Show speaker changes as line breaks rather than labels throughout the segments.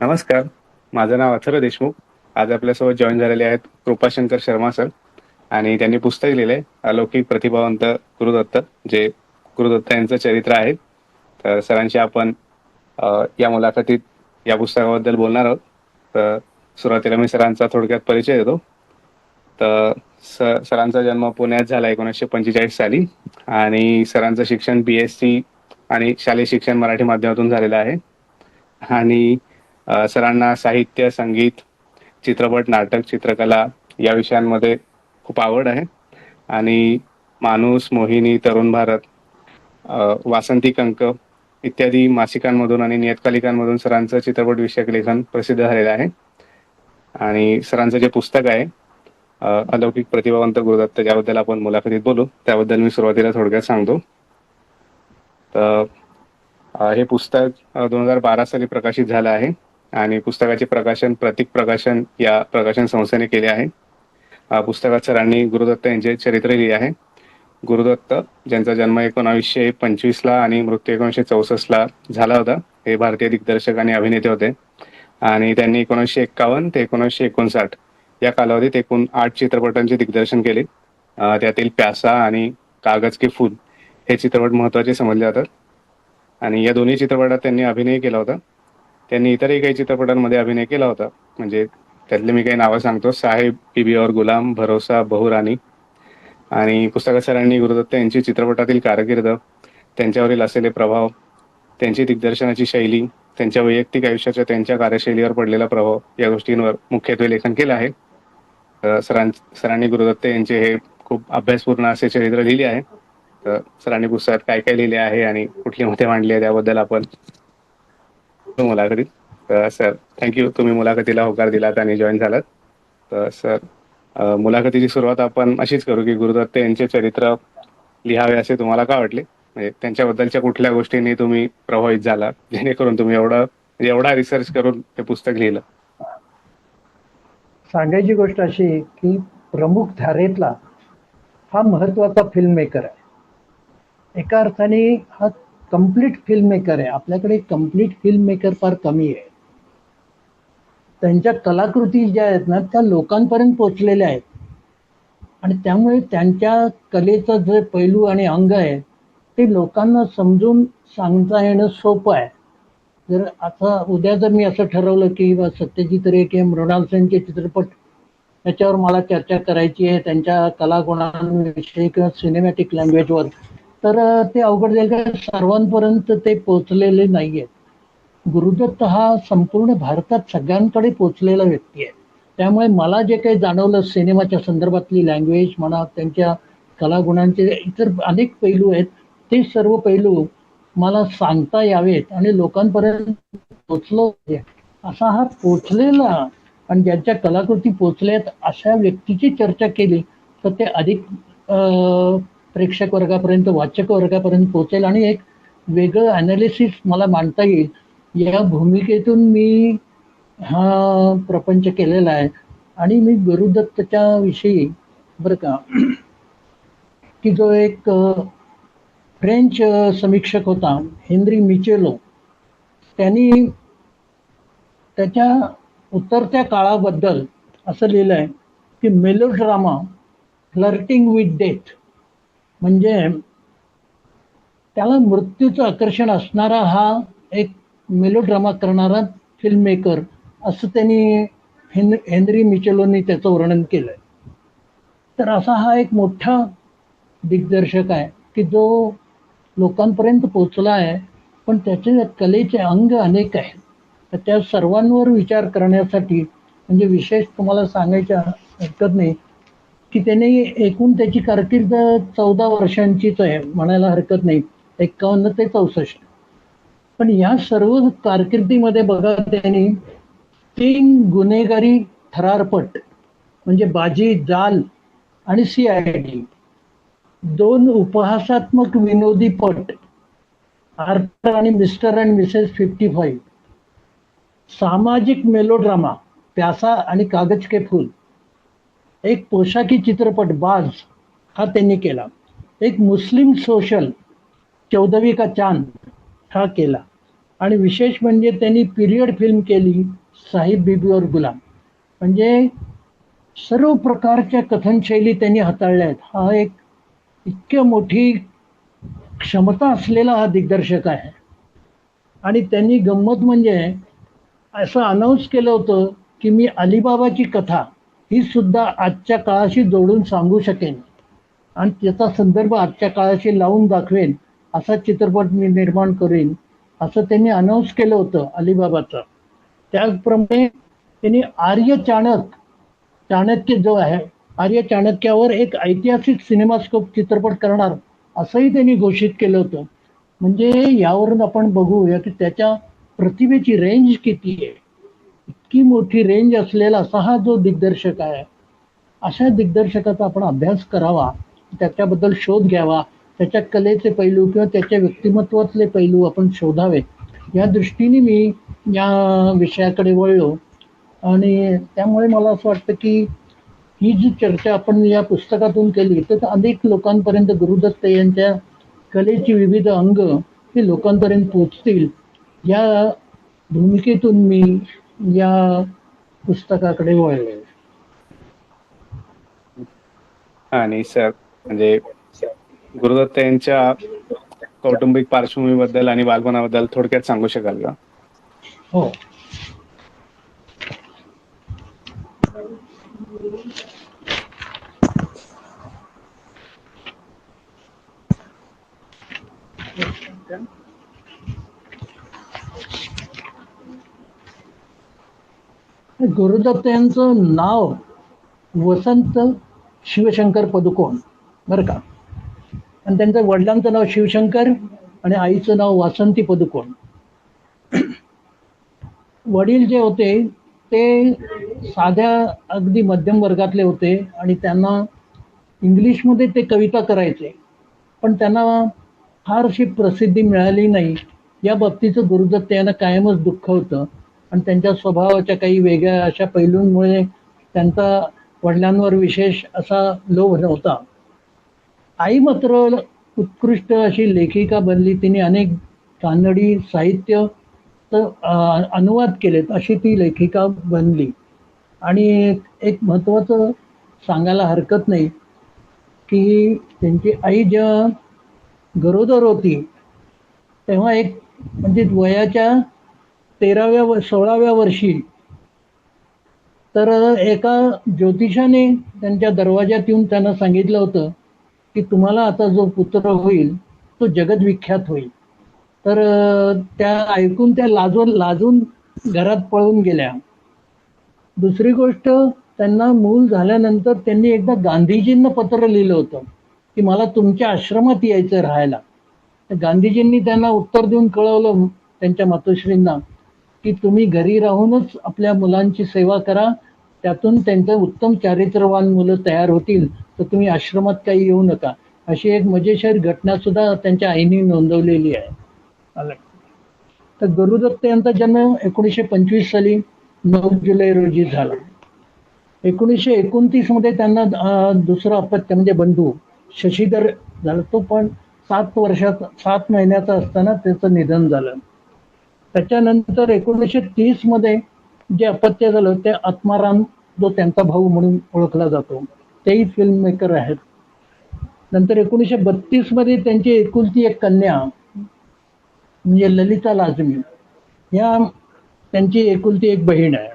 नमस्कार. माझं नाव अथर्व देशमुख. आज आपल्यासोबत जॉईन झालेले आहेत कृपाशंकर शर्मा सर आणि त्यांनी पुस्तक लिहिलंय अलौकिक प्रतिभावंत गुरुदत्त जे गुरुदत्त यांचं चरित्र आहे. तर सरांशी आपण अ, या मुलाखतीत या पुस्तकाबद्दल बोलणार आहोत. तर सुरुवातीला मी सरांचा थोडक्यात परिचय देतो. तर स सरांचा जन्म पुण्यात झाला एकोणीसशे पंचेचाळीस साली आणि सरांचं शिक्षण बी एस सी आणि शालेय शिक्षण मराठी माध्यमातून झालेलं आहे. आणि सरांना साहित्य संगीत चित्रपट नाटक चित्रकला या विषयांमध्ये खूप आवड आहे. आणि माणूस मोहिनी तरुण भारत वासंती कंक इत्यादी मासिकांमधून आणि नियतकालिकांमधून सरांचं चित्रपट विषयक लेखन प्रसिद्ध झालेलं आहे. आणि सरांचं जे पुस्तक आहे अलौकिक प्रतिभावंत गुरुदत्त ज्याबद्दल आपण मुलाखतीत बोलू त्याबद्दल मी सुरुवातीला थोडक्यात सांगतो. तर हे पुस्तक दोन हजार बारा साली प्रकाशित झालं आहे. आणि पुस्तकाचे प्रकाशन प्रतीक प्रकाशन या प्रकाशन संस्थेने केले आहे. पुस्तकात सरांनी गुरुदत्त यांचे चरित्र लिहिले आहे. गुरुदत्त ज्यांचा जन्म एकोणावीसशे पंचवीसला आणि मृत्यू एकोणीसशे चौसष्टला झाला होता हे भारतीय दिग्दर्शक आणि अभिनेते होते. आणि त्यांनी एकोणीसशे एक्कावन्न ते एकोणीसशे एकोणसाठ या कालावधीत एकूण आठ चित्रपटांचे दिग्दर्शन केले. त्यातील प्यासा आणि कागज के फूल हे चित्रपट महत्त्वाचे समजले जातात. आणि या दोन्ही चित्रपटात त्यांनी अभिनय केला होता. त्यांनी इतरही काही चित्रपटांमध्ये अभिनय केला होता. म्हणजे त्यातले मी काही नावं सांगतो. साहेब बीबी और गुलाम भरोसा बहुराणी आणि पुस्तकात सरांनी गुरुदत्त यांची चित्रपटातील कारकीर्द त्यांच्यावरील असलेले प्रभाव त्यांची दिग्दर्शनाची शैली त्यांच्या वैयक्तिक आयुष्याच्या त्यांच्या कार्यशैलीवर पडलेला प्रभाव या गोष्टींवर मुख्यत्वे लेखन केलं आहे. सरां सरांनी गुरुदत्त यांचे हे खूप अभ्यासपूर्ण असे चरित्र लिहिले आहे. तर सरांनी पुस्तकात काय काय लिहिले आहे आणि कुठली मते मांडली आहे त्याबद्दल आपण मुलाखतीत. तर सर थँक्यू तुम्ही मुलाखतीला होकार दिलात आणि जॉईन झालात. तर सर मुलाखतीची सुरुवात आपण अशीच करू की गुरुदत्त यांचे चरित्र लिहावे असे तुम्हाला का वाटले? म्हणजे त्यांच्याबद्दलच्या कुठल्या गोष्टींनी तुम्ही प्रभावित झाला जेणेकरून तुम्ही एवढं म्हणजे एवढा रिसर्च करून ते पुस्तक लिहिलं.
सांगायची गोष्ट अशी आहे की प्रमुख धारेतला हा महत्त्वाचा फिल्म मेकर आहे. एका अर्थाने हा कंप्लीट फिल्म मेकर आहे. आपल्याकडे कंप्लीट फिल्म मेकर फार कमी आहे. त्यांच्या कलाकृती ज्या आहेत ना त्या लोकांपर्यंत पोचलेल्या आहेत. आणि त्यामुळे त्यांच्या कलेचं जे पैलू आणि अंग आहे ते लोकांना समजून सांगता येणं सोपं आहे. जर आता उद्या जर मी असं ठरवलं की बा सत्यजित रे किंवा मृणाल सेनचे चित्रपट याच्यावर मला चर्चा करायची आहे त्यांच्या कलागुणांविषयी किंवा सिनेमॅटिक लँग्वेजवर तर ते अवघड जाईल कारण सर्वांपर्यंत ते पोचलेले नाही आहेत गुरुदत्त हा संपूर्ण भारतात सगळ्यांकडे पोचलेला व्यक्ती आहे. त्यामुळे मला जे काही जाणवलं सिनेमाच्या संदर्भातली लँग्वेज म्हणा त्यांच्या कलागुणांचे इतर अनेक पैलू आहेत ते सर्व पैलू मला सांगता यावेत आणि लोकांपर्यंत पोचलो असा हा पोचलेला आणि ज्यांच्या कलाकृती पोचल्यात अशा व्यक्तीची चर्चा केली तर ते अधिक प्रेक्षक वर्गापर्यंत वाचक वर्गापर्यंत पोचेल आणि एक वेगळं अनालिसिस मला मांडता येईल. या भूमिकेतून मी हा प्रपंच केलेला आहे. आणि मी गुरुदत्तच्या विषयी बरं का की जो एक फ्रेंच समीक्षक होता हेनरी मिचेलो त्यांनी त्याच्या उतरत्या काळाबद्दल असं लिहिलं आहे की मेलोड्रामा फ्लर्टिंग विथ डेथ म्हणजे त्याला मृत्यूचं आकर्षण असणारा हा एक मेलोड्रामा करणारा फिल्म मेकर असं त्यांनी हेन हेनरी मिचेलोनी त्याचं वर्णन केलं आहे तर असा हा एक मोठा दिग्दर्शक आहे की जो लोकांपर्यंत पोचला आहे पण त्याचे कलेचे अंग अनेक आहेत. तर त्या सर्वांवर विचार करण्यासाठी म्हणजे विशेष तुम्हाला सांगायच्या हरकत नाही की त्याने एकूण त्याची कारकीर्द चौदा वर्षांचीच आहे म्हणायला हरकत नाही. एक्कावन्न ते चौसष्ट. पण या सर्व कारकिर्दीमध्ये बघा त्यांनी तीन गुन्हेगारी थरारपट म्हणजे बाजी जाल आणि सी आय डी दोन उपहासात्मक विनोदी पट आर्थर आणि mister and missus fifty five सामाजिक मेलोड्रामा प्यासा आणि कागज के फूल एक पोशाखी चित्रपट बाज हा त्यांनी केला. एक मुस्लिम सोशल चौदवी का चांद हा केला. आणि विशेष म्हणजे त्यांनी पिरियड फिल्म केली साहिब बीबी और गुलाम. म्हणजे सर्व प्रकारच्या कथनशैली त्यांनी हाताळल्या आहेत. हा एक इतक्या मोठी क्षमता असलेला हा दिग्दर्शक आहे. आणि त्यांनी गंमत म्हणजे असं अनाऊन्स केलं होतं की मी अलिबाबाची कथा ही सुद्धा आजच्या काळाशी जोडून सांगू शकेन. आणि त्याचा संदर्भ आजच्या काळाशी लावून दाखवेन असा चित्रपट मी निर्माण करेन असं त्यांनी अनाऊन्स केलं होतं अलिबाबाचं. त्याचप्रमाणे त्यांनी आर्य चाणक चाणक्य जो आहे आर्य चाणक्यावर एक ऐतिहासिक सिनेमास्कोप चित्रपट करणार असंही त्यांनी घोषित केलं होतं. म्हणजे यावरून आपण बघूया की त्याच्या प्रतिभेची रेंज किती आहे. इतकी मोठी रेंज असलेला असा हा जो दिग्दर्शक आहे अशा दिग्दर्शकाचा आपण अभ्यास करावा त्याच्याबद्दल शोध घ्यावा त्याच्या कलेचे पैलू किंवा त्याच्या व्यक्तिमत्वातले पैलू आपण शोधावे. या दृष्टीने मी या विषयाकडे वळलो आणि त्यामुळे मला असं वाटतं की ही जी चर्चा आपण या पुस्तकातून केली तर अनेक लोकांपर्यंत गुरुदत्त यांच्या कलेची विविध अंग ही लोकांपर्यंत पोचतील या भूमिकेतून मी या पुस्तकाकडे वळले.
आणि सर म्हणजे गुरुदत्त यांच्या कौटुंबिक पार्श्वभूमीबद्दल आणि बालपणाबद्दल थोडक्यात सांगू शकाल का?
हो. गुरुदत्त यांचं नाव वसंत शिवशंकर पदुकोण बरं का? आणि त्यांच्या वडिलांचं नाव शिवशंकर आणि आईचं नाव वासंती पदुकोण. वडील जे होते ते साध्या अगदी मध्यम वर्गातले होते आणि त्यांना इंग्लिशमध्ये ते कविता करायचे. पण त्यांना फारशी प्रसिद्धी मिळाली नाही. या बाबतीचं गुरुदत्त यांना कायमच दुःख होतं. आणि त्यांच्या स्वभावाच्या काही वेगळ्या अशा पैलूंमुळे त्यांचा वडिलांवर विशेष असा लोभ नव्हता. आई मात्र उत्कृष्ट अशी लेखिका बनली. तिने अनेक कानडी साहित्य तर अनुवाद केलेत अशी ती लेखिका बनली. आणि एक महत्त्वाचं सांगायला हरकत नाही की त्यांची आई जेव्हा गरोदर होती तेव्हा एक म्हणजे वयाच्या तेराव्या व सोळाव्या वर्षी. तर एका ज्योतिषाने त्यांच्या दरवाज्यात येऊन त्यांना सांगितलं होतं की तुम्हाला आता जो पुत्र होईल तो जगदविख्यात होईल. तर त्या ऐकून त्या लाजून लाजून घरात पळून गेल्या. दुसरी गोष्ट त्यांना मूल झाल्यानंतर त्यांनी एकदा गांधीजींना पत्र लिहिलं होतं की मला तुमच्या आश्रमात यायचं राहायला. गांधीजींनी त्यांना उत्तर देऊन कळवलं त्यांच्या मातोश्रींना. की तुम्ही घरी राहूनच आपल्या मुलांची सेवा करा त्यातून त्यांचं उत्तम चारित्रवान मुलं तयार होतील तर तुम्ही आश्रमात काही येऊ नका. अशी एक मजेशीर घटना सुद्धा त्यांच्या आईने नोंदवलेली आहे. तर गुरुदत्त यांचा जन्म एकोणीसशे पंचवीस साली नऊ जुलै रोजी झाला. एकोणीसशे एकोणतीसमध्ये त्यांना दुसरा अपत्य म्हणजे बंधू शशीधर झाला. तो पण सात वर्षात सात महिन्याचा असताना त्याचं निधन झालं. त्याच्यानंतर एकोणीसशे तीसमध्ये जे अपत्य झालं ते आत्माराम जो त्यांचा भाऊ म्हणून ओळखला जातो तेही फिल्म मेकर आहेत. नंतर एकोणीसशे बत्तीसमध्ये त्यांची एकुलती एक कन्या म्हणजे ललिता लाजमी या त्यांची एकुलती एक बहीण आहे.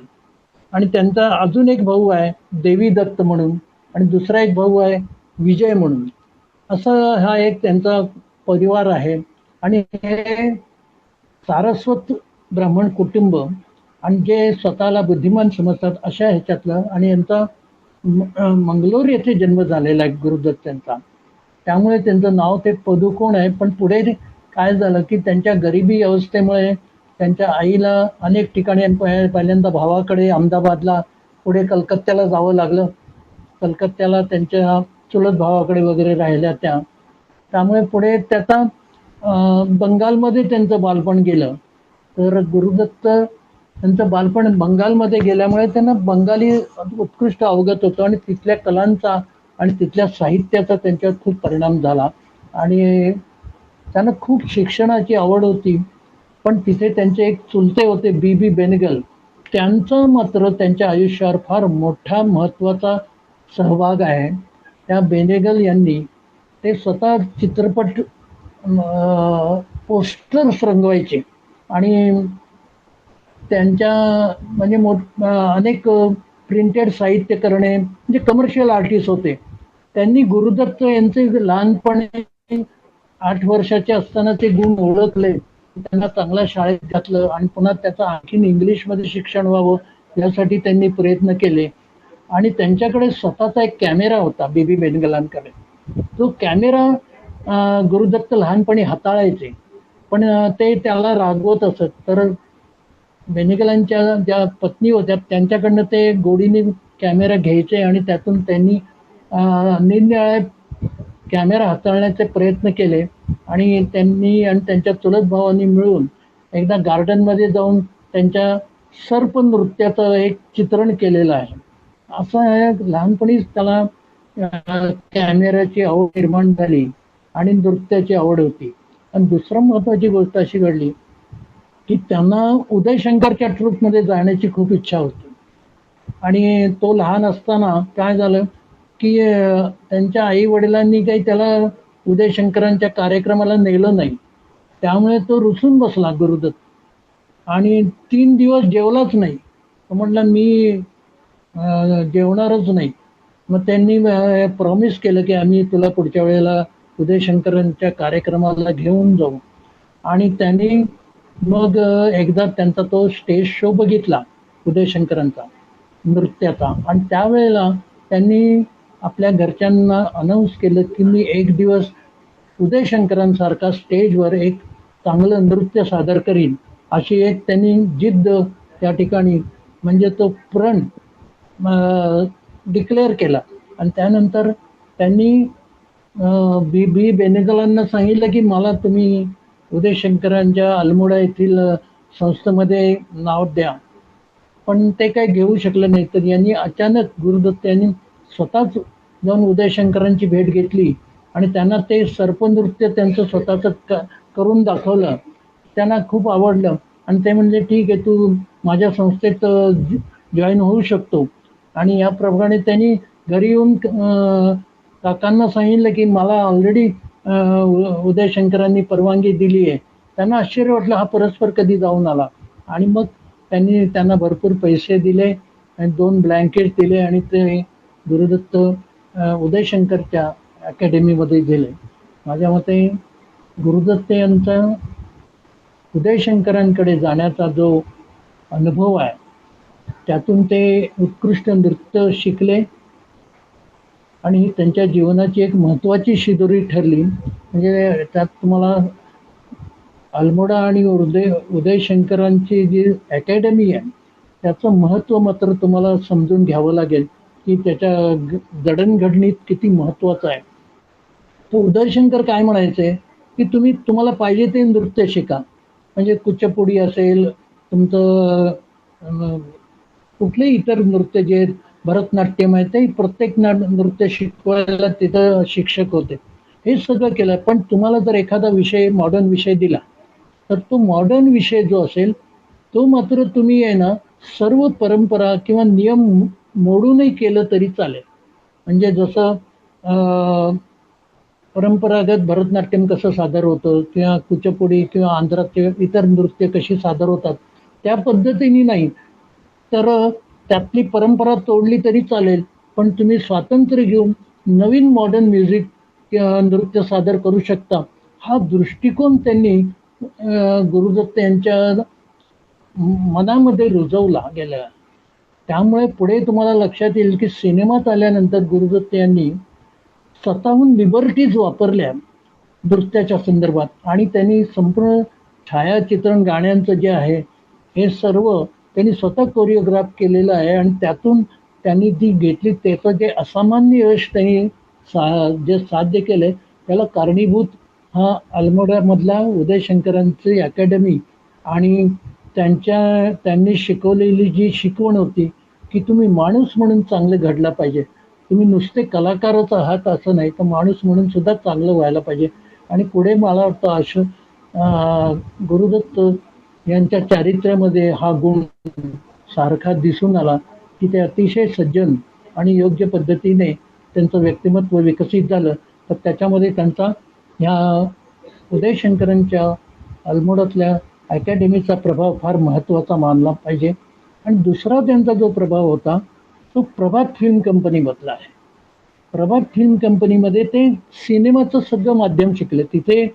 आणि त्यांचा अजून एक भाऊ आहे देवी दत्त म्हणून आणि दुसरा एक भाऊ आहे विजय म्हणून. असं हा एक त्यांचा परिवार आहे. आणि हे सारस्वत ब्राह्मण कुटुंब आणि जे स्वतःला बुद्धिमान समजतात अशा ह्याच्यातलं आणि यांचा मंगलोर येथे जन्म झालेला आहे गुरुदत्तांचा त्यामुळे त्यांचं नाव ते पदुकोण आहे. पण पुढे काय झालं की त्यांच्या गरिबी अवस्थेमुळे त्यांच्या आईला अनेक ठिकाणी पहिल्यांदा भावाकडे अहमदाबादला पुढे कलकत्त्याला जावं लागलं. कलकत्त्याला त्यांच्या चुलत भावाकडे वगैरे राहिल्या त्या. त्यामुळे पुढे त्याचा बंगालमध्ये त्यांचं बालपण गेलं. तर गुरुदत्त त्यांचं बालपण बंगालमध्ये गेल्यामुळे त्यांना बंगाली उत्कृष्ट अवगत होतं आणि तिथल्या कलांचा आणि तिथल्या साहित्याचा त्यांच्यावर खूप परिणाम झाला. आणि त्यांना खूप शिक्षणाची आवड होती. पण तिथे त्यांचे एक चुलते होते बी बी बेनगल. त्यांचा मात्र त्यांच्या आयुष्यावर फार मोठा महत्त्वाचा सहभाग आहे. त्या बेनेगल यांनी ते स्वतः चित्रपट पोस्टर्स रंगवायचे. आणि त्यांच्या म्हणजे मोठ अनेक प्रिंटेड साहित्य करणे म्हणजे कमर्शियल आर्टिस्ट होते. त्यांनी गुरुदत्त यांचे लहानपणी आठ वर्षाचे असताना ते गुण ओळखले. त्यांना चांगल्या शाळेत घातलं आणि पुन्हा त्याचं आणखीन इंग्लिशमध्ये शिक्षण व्हावं यासाठी त्यांनी प्रयत्न केले. आणि त्यांच्याकडे स्वतःचा एक कॅमेरा होता बेबी बेनगलांकडे. तो कॅमेरा गुरुदत्त लहानपणी हाताळायचे. पण ते त्याला रागवत असत. तर बेनिकलांच्या ज्या पत्नी होत्या त्यांच्याकडनं ते गोडीने कॅमेरा घ्यायचे आणि त्यातून त्यांनी अं, निरनिराळे कॅमेरा हाताळण्याचे प्रयत्न केले आणि त्यांनी आणि त्यांच्या चुलत भावांनी मिळून एकदा गार्डनमध्ये जाऊन त्यांच्या सर्प नृत्याचं एक चित्रण केलेलं आहे. असं लहानपणीच त्याला कॅमेऱ्याची आवड निर्माण झाली. आणि नृत्याची आवड होती. आणि दुसरं महत्त्वाची गोष्ट अशी घडली की त्यांना उदयशंकरच्या ट्रूपमध्ये जाण्याची खूप इच्छा होती. आणि तो लहान असताना काय झालं की त्यांच्या आई वडिलांनी काही त्याला उदयशंकरांच्या कार्यक्रमाला नेलं नाही. त्यामुळे तो रुसून बसला गुरुदत्त. आणि तीन दिवस जेवलाच नाही. तो म्हटला मी जेवणारच नाही. मग त्यांनी प्रॉमिस केलं की आम्ही तुला पुढच्या वेळेला उदय शंकरांच्या कार्यक्रमाला घेऊन जाऊ. आणि त्यांनी मग एकदा त्यांचा तो स्टेज शो बघितला उदय शंकरांचा नृत्याचा. आणि त्यावेळेला त्यांनी आपल्या घरच्यांना अनाऊन्स केलं की मी एक दिवस उदय शंकरांसारखा स्टेजवर एक चांगलं नृत्य सादर करीन. अशी एक त्यांनी जिद्द त्या ठिकाणी म्हणजे तो प्रण डिक्लेअर केला. आणि त्यानंतर त्यांनी बी बी बेनेगलांना सांगितलं की मला तुम्ही उदय शंकरांच्या अल्मोडा येथील संस्थेमध्ये नाव द्या. पण ते काही घेऊ शकलं नाही तर यांनी अचानक गुरुदत्त यांनी स्वतःच जाऊन उदय शंकरांची भेट घेतली आणि त्यांना ते सर्पनृत्य त्यांचं स्वतःचं क करून दाखवलं. त्यांना खूप आवडलं. आणि ते म्हणजे ठीक आहे तू माझ्या संस्थेत जॉईन होऊ शकतो. आणि याप्रमाणे त्यांनी घरी येऊन काकांना सांगितलं की मला ऑलरेडी उदय शंकरांनी परवानगी दिली आहे. त्यांना आश्चर्य वाटलं हा परस्पर कधी जाऊन आला? आणि मग त्यांनी त्यांना भरपूर पैसे दिले आणि दोन ब्लँकेट दिले आणि ते गुरुदत्त उदयशंकरच्या उदय शंकरच्या अकॅडमीमध्ये गेले. माझ्या मते गुरुदत्त यांचा उदय शंकरांकडे जाण्याचा जो अनुभव आहे त्यातून ते उत्कृष्ट नृत्य शिकले. आणि ही त्यांच्या जीवनाची एक महत्त्वाची शिदोरी ठरली. म्हणजे त्यात तुम्हाला अल्मोडा आणि उदय उदय शंकरांची जी अकॅडमी आहे त्याचं महत्त्व मात्र तुम्हाला समजून घ्यावं लागेल की त्याच्या जडणघडणीत किती महत्त्वाचं आहे. तर उदय शंकर काय म्हणायचे? की तुम्ही तुम्हाला पाहिजे ते नृत्य शिका. म्हणजे कुचपुडी असेल तुमचं कुठले इतर नृत्य जे आहेत, भरतनाट्यम आहे. ते प्रत्येक ना नृत्य शिकवायला तिथं शिक्षक होते. हे सगळं केलं. पण तुम्हाला जर एखादा विषय मॉडर्न विषय दिला तर तो मॉडर्न विषय जो असेल तो मात्र तुम्ही आहे ना सर्व परंपरा किंवा नियम मोडूनही केलं तरी चालेल. म्हणजे जसं परंपरागत भरतनाट्यम कसं सादर होतं किंवा कुचपुडी किंवा आंध्रात इतर नृत्य कशी सादर होतात त्या पद्धतीने नाही. तर त्यातली परंपरा तोडली तरी चालेल पण तुम्ही स्वातंत्र्य घेऊन नवीन मॉडर्न म्युझिक नृत्य सादर करू शकता. हा दृष्टिकोन त्यांनी गुरुदत्त यांच्या मनामध्ये रुजवला गेला. त्यामुळे पुढे तुम्हाला लक्षात येईल की सिनेमात आल्यानंतर गुरुदत्त यांनी स्वतःहून लिबर्टीज वापरल्या नृत्याच्या संदर्भात. आणि त्यांनी संपूर्ण छायाचित्रण गाण्यांचं जे आहे हे सर्व त्यांनी स्वतः कोरिओग्राफ केलेलं आहे आणि त्यातून त्यांनी जी घेतली त्याचं जे असामान्य यश त्यांनी सा जे साध्य केलं आहे त्याला कारणीभूत हा अल्मोड्यामधला उदयशंकरांची अकॅडमी आणि त्यांच्या त्यांनी शिकवलेली जी शिकवण होती की तुम्ही माणूस म्हणून चांगले घडला पाहिजे. तुम्ही नुसते कलाकारच आहात असं नाही तर माणूस म्हणून सुद्धा चांगलं व्हायला पाहिजे. आणि पुढे मला वाटतं असं गुरुदत्त यांच्या चारित्र्यामध्ये हा गुण सारखा दिसून आला की ते अतिशय सज्जन आणि योग्य पद्धतीने त्यांचं व्यक्तिमत्व विकसित झालं. तर त्याच्यामध्ये त्यांचा ह्या उदयशंकरांच्या अल्मोडातल्या अकॅडमीचा प्रभाव फार महत्त्वाचा मानला पाहिजे. आणि दुसरा त्यांचा जो प्रभाव होता तो प्रभात फिल्म कंपनीमधला आहे. प्रभात फिल्म कंपनीमध्ये ते सिनेमाचं सगळं माध्यम शिकले. तिथे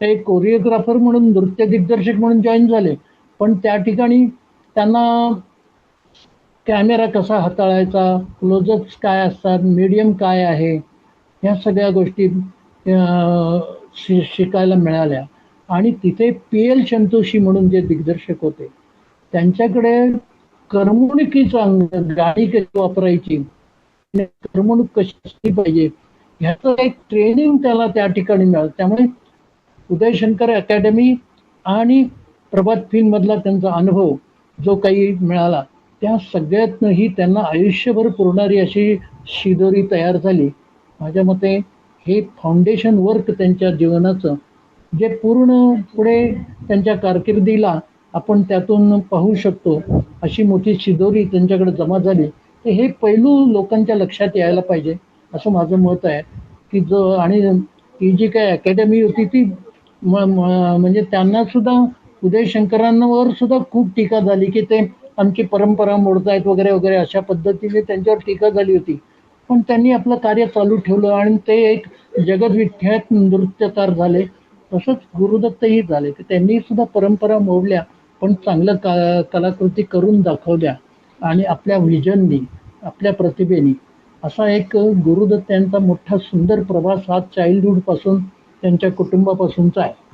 ते कोरिओग्राफर म्हणून नृत्य दिग्दर्शक म्हणून जॉईन झाले. पण त्या ठिकाणी त्यांना कॅमेरा कसा हाताळायचा क्लोजअप्स काय असतात मीडियम काय आहे ह्या सगळ्या गोष्टी शि शिकायला मिळाल्या. आणि तिथे पी एल संतोषी म्हणून जे दिग्दर्शक होते त्यांच्याकडे करमणुकीचा अंग गाडी कशी वापरायची करमणूक कशी असली पाहिजे ह्याचं एक ट्रेनिंग त्याला त्या ठिकाणी मिळालं. त्यामुळे उदयशंकर अकॅडमी आणि प्रभात फिल्ममधला त्यांचा अनुभव जो काही मिळाला त्या सगळ्यातनंही त्यांना आयुष्यभर पुरणारी अशी शिदोरी तयार झाली. माझ्या मते हे फाउंडेशन वर्क त्यांच्या जीवनाचं जे पूर्ण पुढे त्यांच्या कारकिर्दीला आपण त्यातून पाहू शकतो अशी मोठी शिदोरी त्यांच्याकडे जमा झाली. तर हे पैलू लोकांच्या लक्षात यायला पाहिजे असं माझं मत आहे. की जो आणि ती जी काय अकॅडमी होती ती म- म्हणजे त्यांना सुद्धा उदय शंकरांवर सुद्धा खूप टीका झाली की ते आमची परंपरा मोडतायत वगैरे वगैरे अशा पद्धतीने त्यांच्यावर टीका झाली होती. पण त्यांनी आपलं कार्य चालू ठेवलं आणि ते एक जगदविख्यात नृत्यकार झाले. तसंच गुरुदत्तही झाले. तर त्यांनी सुद्धा परंपरा मोडल्या पण चांगलं का कलाकृती करून दाखवल्या. आणि आपल्या व्हिजननी आपल्या प्रतिभेनी असा एक गुरुदत्त यांचा मोठा सुंदर प्रवास हा चाइल्डहूडपासून त्यांच्या कुटुंबापासूनचा आहे.